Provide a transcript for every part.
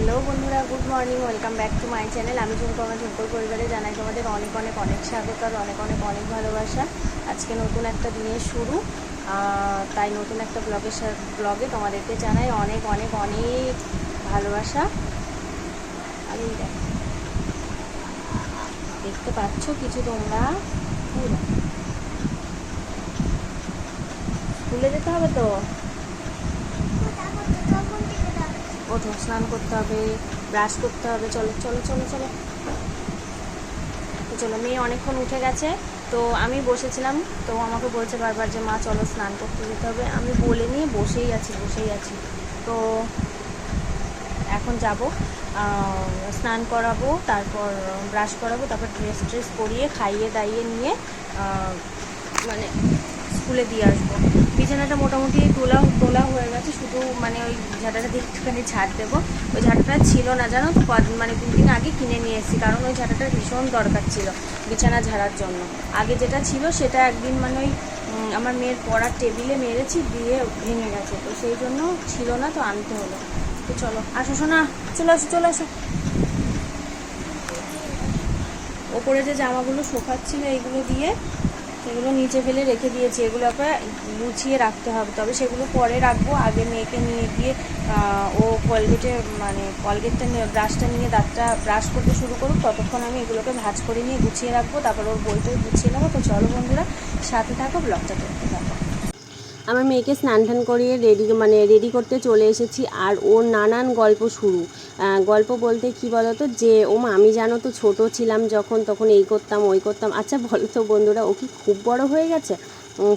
Hello বন্ধুরা, good morning, welcome back to my channel. আমি ঝুমকো আমার ঝুমকোর পরিবারে, জানাই তোমাদের অনেক অনেক অনেক স্বাগত আর অনেক অনেক অনেক ভালোবাসা। আজকে নতুন একটা দিনের শুরু তাই নতুন একটা ব্লগের ব্লগে তোমাদেরকে জানাই অনেক অনেক অনেক ভালোবাসা। আমি দেখতে পাচ্ছ কিছু তোমরা। স্কুলে যেতে হবে তো? ওঠো, স্নান করতে হবে, ব্রাশ করতে হবে। চলো চলো চলো চলো। তো চলো, মেয়ে অনেকক্ষণ উঠে গেছে। তো আমি বসেছিলাম। তো আমাকে বলছে বারবার যে, মা, চলো স্নান করতে যেতে হবে। আমি বলে নিয়ে বসেই আছি বসেই আছি। তো এখন যাব স্নান করাবো, তারপর ব্রাশ করাবো, তারপর ড্রেস ট্রেস পরিয়ে, খাইয়ে দাইয়ে নিয়ে মানে স্কুলে দিয়ে আসব। বিছানাটা মোটামুটি তোলা তোলা হয়ে গেছে, শুধু মানে ওই ঝাঁটাটা দিয়ে একটুখানি ঝাড় দেবো। ওই ঝাঁটাটা ছিল না জানো, তো মানে দুদিন আগে কিনে নিয়ে এসেছি, কারণ ওই ঝাঁটাটা ভীষণ দরকার ছিল বিছানা ঝাড়ার জন্য। আগে যেটা ছিল সেটা একদিন মানে ওই আমার মেয়ের পড়ার টেবিলে মেরেছি, দিয়ে ভেঙে গেছে, তো সেই জন্য ছিল না, তো আনতে হলো। তো চলো, আসো শোনা চলে আসো চলে আসো। ওপরে যে জামাগুলো শোকাচ্ছিল, এইগুলো দিয়ে সেগুলো নিচে ফেলে রেখে দিয়েছি। এগুলোকে গুছিয়ে রাখতে হবে। তবে সেগুলো পরে রাখব। আগে মেয়েকে নিয়ে গিয়ে ও কলগেটে মানে কলগেটটা নিয়ে ব্রাশটা নিয়ে, দাঁতটা ব্রাশ করতে শুরু করুক। ততক্ষণ আমি এগুলোকে ভাঁজ করে নিয়ে গুছিয়ে রাখব। তারপর ওর বইটাই গুছিয়ে নেব। তো চলো বন্ধুরা, সাথে থাকো ব্লগটা করতে থাকো। আমার মেয়েকে স্নান টান করিয়ে রেডি মানে রেডি করতে চলে এসেছি আর ওর নানান গল্প শুরু। গল্প বলতে কি বলতো? যে ও মা আমি জানো তো ছোট ছিলাম যখন, তখন এই করতাম, ওই করতাম। আচ্ছা বলো তো বন্ধুরা, ও কি খুব বড় হয়ে গেছে?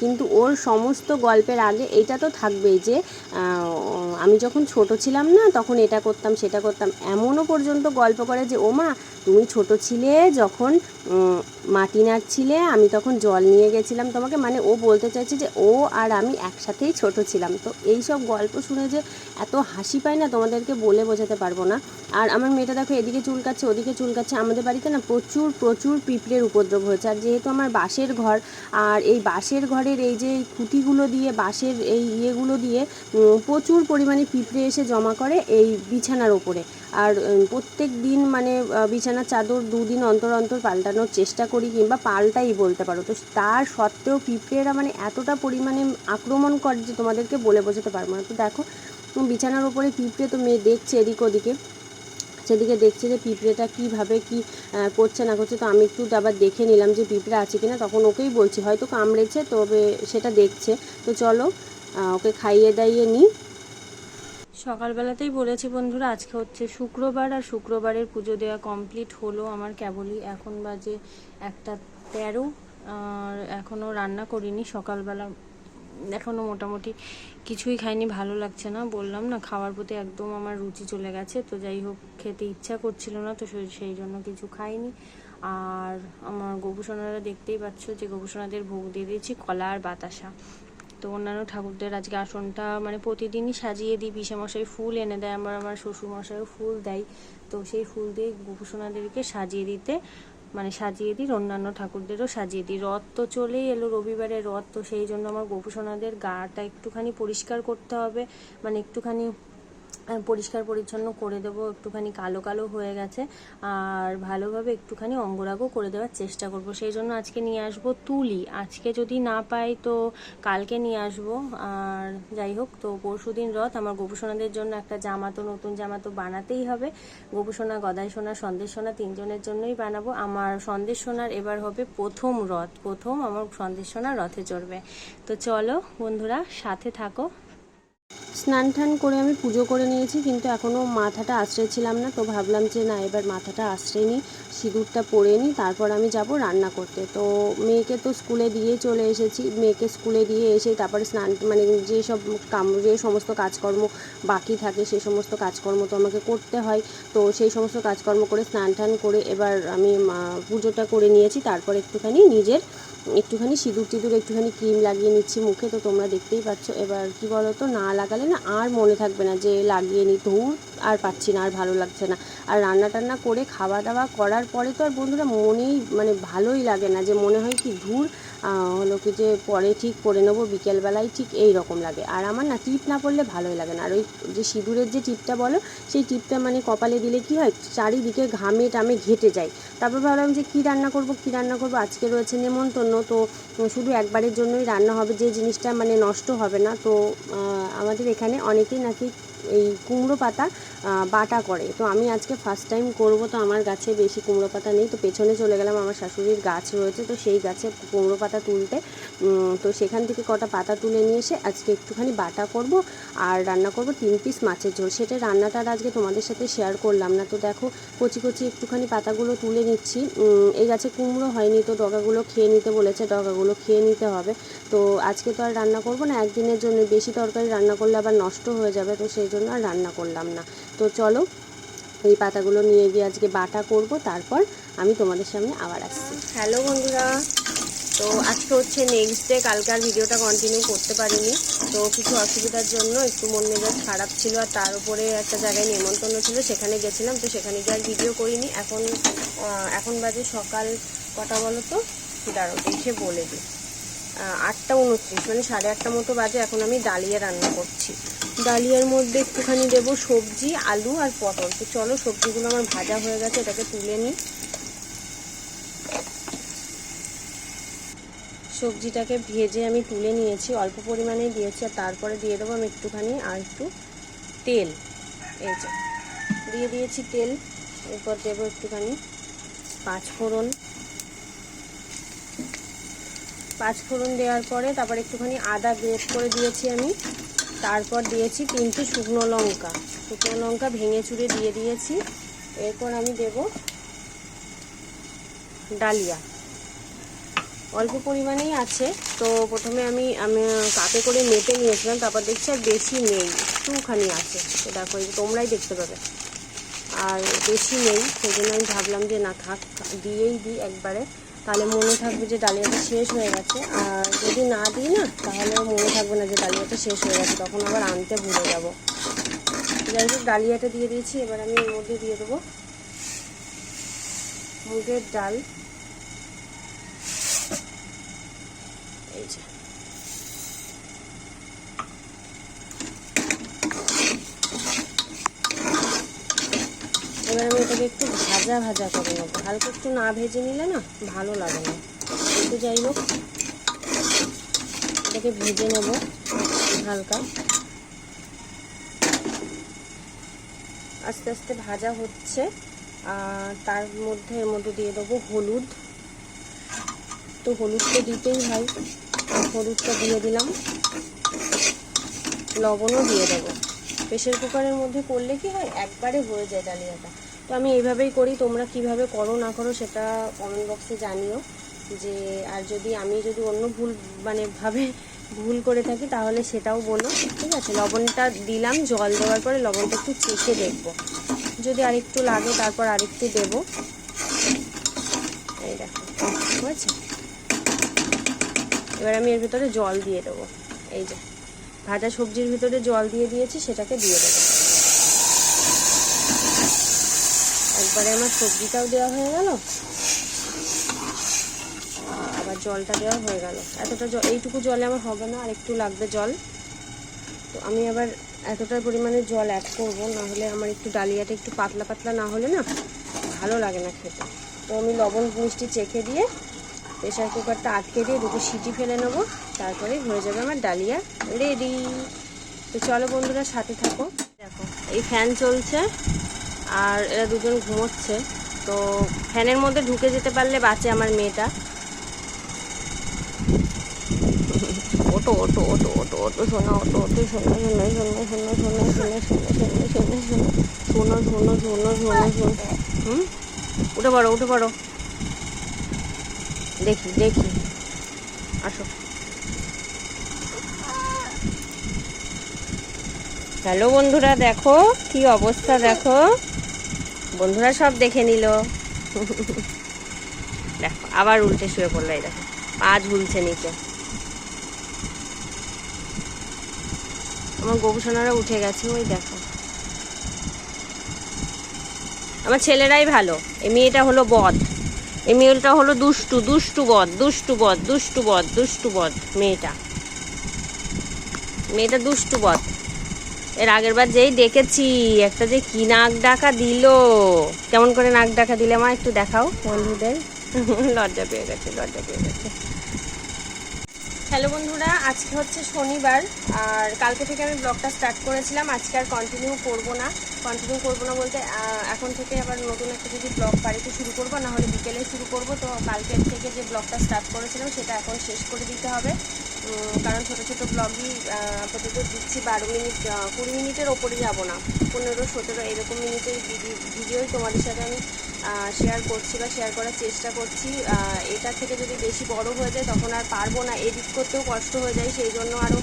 কিন্তু ওর সমস্ত গল্পের আগে এটা তো থাকবেই যে আমি যখন ছোট ছিলাম না, তখন এটা করতাম, সেটা করতাম। এমনও পর্যন্ত গল্প করে যে ও মা তুমি ছোট ছিলে যখন মাটি নাড়ছিলে, আমি তখন জল নিয়ে গেছিলাম তোমাকে মানে ও বলতে চাইছে যে ও আর আমি একসাথেই ছোট ছিলাম। তো এই সব গল্প শুনে যে এত হাসি পায় না, তোমাদেরকে বলে বোঝাতে পারব না। আর আমার মেয়েটা দেখো, এদিকে চুলকাচ্ছে, ওদিকে চুলকাচ্ছে, আমাদের বাড়িতে না প্রচুর প্রচুর পিঁপড়ের উপদ্রব হয়েছে। আর যেহেতু আমার বাঁশের ঘর, আর এই বাঁশের ঘরের এই যে খুঁটিগুলো দিয়ে, বাঁশের এই ইয়েগুলো দিয়ে প্রচুর পরিমাণে পিঁপড়ে এসে জমা করে এই বিছানার ওপরে। আর প্রত্যেক দিন মানে বিছানার চাদর দুদিন অন্তর অন্তর পাল্টানোর চেষ্টা করি কিংবা পাল্টাই বলতে পারো। তো তার সত্ত্বেও পিঁপড়েরা মানে এতটা পরিমাণে আক্রমণ করে যে তোমাদেরকে বলে বোঝাতে পারব না। তো দেখো বিছানার ওপরে পিঁপড়ে তো মেয়ে দেখছে এদিক ওদিকে। সেদিকে দেখছে যে পিঁপড়েটা কীভাবে কি করছে না করছে। তো আমি একটু আবার দেখে নিলাম যে পিঁপড়ে আছে কিনা। তখন ওকেই বলছি, হয়তো কামড়েছে, তবে সেটা দেখছে। তো চলো ওকে খাইয়ে দাইয়ে নিই। সকালবেলাতেই বলেছি, বন্ধুরা, আজকে হচ্ছে শুক্রবার আর শুক্রবারের পুজো দেওয়া কমপ্লিট হলো আমার কেবলই। এখন বাজে একটা তেরো, আর এখনও রান্না করিনি। সকালবেলা এখনও মোটামুটি কিছুই খাইনি, ভালো লাগছে না। বললাম, না, খাওয়ার প্রতি একদম আমার রুচি চলে গেছে, তো যাই হোক, খেতে ইচ্ছা করছিল না, তো সেই- জন্য কিছু খাইনি। আর আমার গোপুসোনারা দেখতেই পাচ্ছ যে গোপুসোনাদের ভোগ দিয়ে দিয়েছি কলা আর বাতাসা। তো অন্যান্য ঠাকুরদের আজকে আসনটা মানে প্রতিদিনই সাজিয়ে দিই, পিসেমশাই ফুল এনে দেয়, আমার আমার শ্বশুরমশাইও ফুল দেয়। তো সেই ফুল দিয়ে গোপুসোনাদেরকে সাজিয়ে দিতে মানে সাজিয়ে দিই, অন্যান্য ঠাকুরদেরও সাজিয়ে দিই। রথ তো চলেই এলো রবিবারে রথ, তো সেই জন্য আমার গোপুসোনাদের গাটা একটুখানি পরিষ্কার করতে হবে। মানে একটুখানি পরিষ্কার পরিচ্ছন্ন করে দেবো, একটুখানি কালো কালো হয়ে গেছে। আর ভালোভাবে একটুখানি অঙ্গরাগও করে দেওয়ার চেষ্টা করব। সেই জন্য আজকে নিয়ে আসব তুলি। আজকে যদি না পাই তো কালকে নিয়ে আসব। আর যাই হোক, তো পরশু দিন রথ। আমার গোপুসোনাদের জন্য একটা জামা তো নতুন জামা তো বানাতেই হবে। গোপুসোনা, গদাই সোনা, সন্দেশ সোনা তিনজনের জন্যই বানাবো। আমার সন্দেশ সোনার এবার হবে প্রথম রথ। প্রথম আমার সন্দেশ সোনা রথে চড়বে। তো চলো বন্ধুরা, সাথে থাকো। স্নান টান করে আমি পুজো করে নিয়েছি, কিন্তু এখনও মাথাটা আশ্রয় না। তো ভাবলাম যে না, এবার মাথাটা আশ্রয় নিই, সিঁদুরটা পরে নিই, তারপর আমি যাব রান্না করতে। তো মেয়েকে তো স্কুলে দিয়ে চলে এসেছি, মেয়েকে স্কুলে দিয়ে এসে তারপরে স্নান মানে যে সব কাম, যে সমস্ত কাজকর্ম বাকি থাকে সেই সমস্ত কাজকর্ম তো আমাকে করতে হয়। তো সেই সমস্ত কাজকর্ম করে স্নান টান করে এবার আমি পুজোটা করে নিয়েছি, তারপর একটুখানি নিজের একটুখানি সিঁদুর টিঁদুর, একটুখানি ক্রিম লাগিয়ে নিচ্ছি মুখে, তো তোমরা দেখতেই পাচ্ছ। এবার কি বলো তো না লাগালে না আর মনে থাকবে না যে লাগিয়ে নি ধুর, আর পাচ্ছি না, আর ভালো লাগছে না। আর রান্না টান্না করে খাওয়া দাওয়া করার পরে তো আর বন্ধুরা মনেই মানে ভালোই লাগে না যে মনে হয় কি ধূর হলো কি যে পরে ঠিক করে নেব, বিকেলবেলায় ঠিক এই রকম লাগে। আর আমার না টিপ না পড়লে ভালোই লাগে না। আর ওই যে সিঁদুরের যে টিপটা বলো, সেই টিপটা মানে কপালে দিলে কি হয়, চারিদিকে ঘামে টামে ঘেটে যায়। তারপর ভাবলাম যে কী রান্না করব, কী রান্না করব? আজকে রয়েছে নেমন্তন্ন তো শুধু একবারের জন্যই রান্না হবে, যে জিনিসটা মানে নষ্ট হবে না, তো আমাদের এখানে অনেকেই নাকি এই কুমড়ো পাতা বাটা করে। তো আমি আজকে ফার্স্ট টাইম করব, তো আমার গাছে বেশি কুমড়ো পাতা নেই। তো পেছনে চলে গেলাম, আমার শাশুড়ির গাছ রয়েছে, তো সেই গাছে কুমড়ো পাতা তুলতে। তো সেখান থেকে কটা পাতা তুলে নিয়ে এসে আজকে একটুখানি বাটা করব আর রান্না করব তিন পিস মাছের ঝোল। সেটা রান্নাটা আজকে তোমাদের সাথে শেয়ার করলাম না। তো দেখো, কচি কচি একটুখানি পাতাগুলো তুলে নিচ্ছি। এই গাছে কুমড়ো হয়নি, তো ডগাগুলো খেয়ে নিতে বলেছে, ডগাগুলো খেয়ে নিতে হবে। তো আজকে তো আর রান্না করব না, একদিনের জন্য। বেশি তরকারি রান্না করলে আবার নষ্ট হয়ে যাবে, তো সেই জন্য আর রান্না করলাম না। তো চলো, এই পাতাগুলো নিয়ে গিয়ে আজকে বাটা করব, তারপর আমি তোমাদের সামনে আবার আসছি। হ্যালো বন্ধুরা, তো আজকে হচ্ছে নেক্সট ডে কালকে আর ভিডিওটা কন্টিনিউ করতে পারিনি। তো কিছু অসুবিধার জন্য একটু মন মেজাজ খারাপ ছিল, আর তার উপরে একটা জায়গায় নেমন্তন্ন ছিল, সেখানে গেছিলাম, তো সেখানে গিয়ে আর ভিডিও করিনি। এখন এখন বাজে সকাল কটা বলো তো দাঁড়ো দেখে বলে দিই। আটটা উনত্রিশ মানে সাড়ে আটটা মতো বাজে এখন আমি ডালিয়া রান্না করছি। ডালিয়ার মধ্যে একটুখানি দেবো সবজি, আলু আর পটল। তো চলো সবজিগুলো আমার ভাজা হয়ে গেছে, এটাকে তুলে নিই। সবজিটাকে ভেজে আমি তুলে নিয়েছি, অল্প পরিমাণেই দিয়েছি, আর তারপরে দিয়ে দেবো আমি একটুখানি আর একটু তেল। এই যে, দিয়ে দিয়েছি তেল, এরপর দেবো একটুখানি পাঁচ ফোড়ন পাঁচ ফোড়ন দেওয়ার পরে তারপর একটুখানি আদা গ্রেট করে দিয়েছি আমি। তারপর দিয়েছি তিনটে শুকনো লঙ্কা। শুকনো লঙ্কা ভেঙে চুড়ে দিয়ে দিয়েছি। এরপর আমি দেব ডালিয়া। অল্প পরিমাণেই আছে। তো প্রথমে আমি আমি কাপে করে মেপে নিয়েছিলাম, তারপর দেখছি আর বেশি নেই, একটুখানি আছে। তো দেখো তোমরাই দেখতে পাবে। আর বেশি নেই, সেই জন্য আমি ভাবলাম যে না থাক, দিয়েই দিই একবারে। তাহলে মনে থাকবে যে ডালিয়াটা শেষ হয়ে গেছে। আর যদি না দিই না তাহলে মনে থাকবে না যে ডালিয়াটা শেষ হয়ে গেছে, তখন আবার আনতে ভুলে যাব। যাই হোক, ডালিয়াটা দিয়ে দিয়েছি, এবার আমি এর মধ্যে দিয়ে দেবো মুগের ডাল। এই যে। এবার আমি এটাকে একটু ভাজা ভাজা করে নেব। হালকা একটু না ভেজে নিলে না ভালো লাগে না। একটু যাই হোক, এটাকে ভেজে নেব হালকা। আস্তে আস্তে ভাজা হচ্ছে, আর তার মধ্যে এর মধ্যে দিয়ে দেবো হলুদ। তো হলুদ তো দিতেই হয়। হলুদটা দিয়ে দিলাম। লবণও দিয়ে দেবো। প্রেশার কুকারের মধ্যে করলে কি হয়? একবারে হয়ে যায় ডালিয়াটা। তো আমি এইভাবেই করি, তোমরা কীভাবে করো না করো সেটা কমেন্ট বক্সে জানিও, যে আর যদি আমি যদি অন্য ভুল মানে ভাবে ভুল করে থাকি তাহলে সেটাও বলো, ঠিক আছে? লবণটা দিলাম, জল দেওয়ার পরে লবণটা একটু চেখে দেখব। যদি আরেকটু লাগে তারপর আরেকটু দেবো। এই দেখো, হয়েছে? এবার আমি এর ভিতরে জল দিয়ে দেবো। এই যে, ভাজা সবজির ভিতরে জল দিয়ে দিয়েছি, সেটাকে দিয়ে দেবো। একবারে আমার সবজিটাও দেওয়া হয়ে গেল। আবার জলটা দেওয়া হয়ে গেল। এতটা জল, এইটুকু জলে আমার হবে না, আর একটু লাগবে জল। তো আমি আবার এতটা পরিমাণে জল অ্যাড করব না হলে আমার একটু ডালিয়াটা একটু পাতলা পাতলা না হলে না ভালো লাগে না খেতে। তো আমি লবণ মিষ্টি চেখে দিয়ে প্রেশার কুকারটা আটকে দিয়ে দুটো সিটি ফেলে নেব, তারপরে হয়ে যাবে আমার ডালিয়া রেডি তো চলো বন্ধুরা, সাথে থাকো। দেখো, এই ফ্যান চলছে। আর এরা দুজন ঘুমোচ্ছে তো ফ্যানের মধ্যে ঢুকে যেতে পারলে বাঁচে আমার মেয়েটা ওটো ওটো ওটো ওটো ওটো শোনো ওটো ওটো শোনো শোনো শোনো শোনো শোনো শোনো শোনো শোনো শোনো শোনো শোনো শোনো শোনো শোনো হুম উঠে পড়ো উঠে পড়ো দেখি দেখি আসো হ্যালো বন্ধুরা দেখো কি অবস্থা দেখো বন্ধুরা সব দেখে নিল। দেখো, আবার উল্টে শুয়ে পড়ল এই দেখো, পা ঝুলছে নিচে। আমার গবেষণারা উঠে গেছে, ওই দেখো। আমার ছেলেরাই ভালো, এই মেয়েটা হলো বধ। এই মেয়েটা হলো দুষ্টু দুষ্টু বধ দুষ্টু বধ দুষ্টু বধ দুষ্টু বধ, মেয়েটা। মেয়েটা দুষ্টু বদ এর আগের বার যেই ডেকেছি একটা যে কি নাক ডাকা দিল। কেমন করে নাক ডাকা দিলে মা একটু দেখাও। বন্ধুদের লজ্জা পেয়ে গেছে লজ্জা পেয়ে গেছে। হ্যালো বন্ধুরা আজকে হচ্ছে শনিবার আর কালকে থেকে আমি ব্লগটা স্টার্ট করেছিলাম। আজকে আর কন্টিনিউ করব না। কন্টিনিউ করব না বলতে এখন থেকে আবার নতুন একটা যদি ব্লগ বাড়িতে শুরু করব না হলে বিকেলে শুরু করব। তো কালকের থেকে যে ব্লগটা স্টার্ট করেছিলাম সেটা এখন শেষ করে দিতে হবে। কারণ ছোট ছোট ব্লগই আপাতত দিচ্ছি বারো মিনিট কুড়ি মিনিটের ওপরে যাব না। পনেরো, সতেরো, এরকম মিনিটের ভিডিওই তোমাদের সাথে আমি শেয়ার করছি বা শেয়ার করার চেষ্টা করছি। এটা থেকে যদি বেশি বড় হয়ে যায় তখন আর পারব না। এডিট করতেও কষ্ট হয়ে যায়, সেই জন্য আরও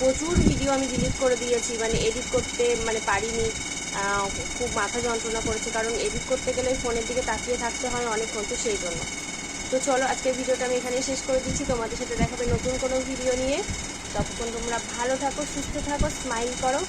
প্রচুর ভিডিও আমি ডিলিট করে দিয়েছি। মানে এডিট করতে মানে পারিনি। খুব মাথা যন্ত্রণা করেছে। কারণ এডিট করতে গেলে ফোনের দিকে তাকিয়ে থাকতে হয় অনেকক্ষণ, তো সেই জন্য। তো চলো, আজকের ভিডিওটা আমি এখানেই শেষ করে দিচ্ছি। তোমাদের সাথে দেখাবে নতুন কোনো ভিডিও নিয়ে। তখন তোমরা ভালো থাকো, সুস্থ থাকো স্মাইল করো।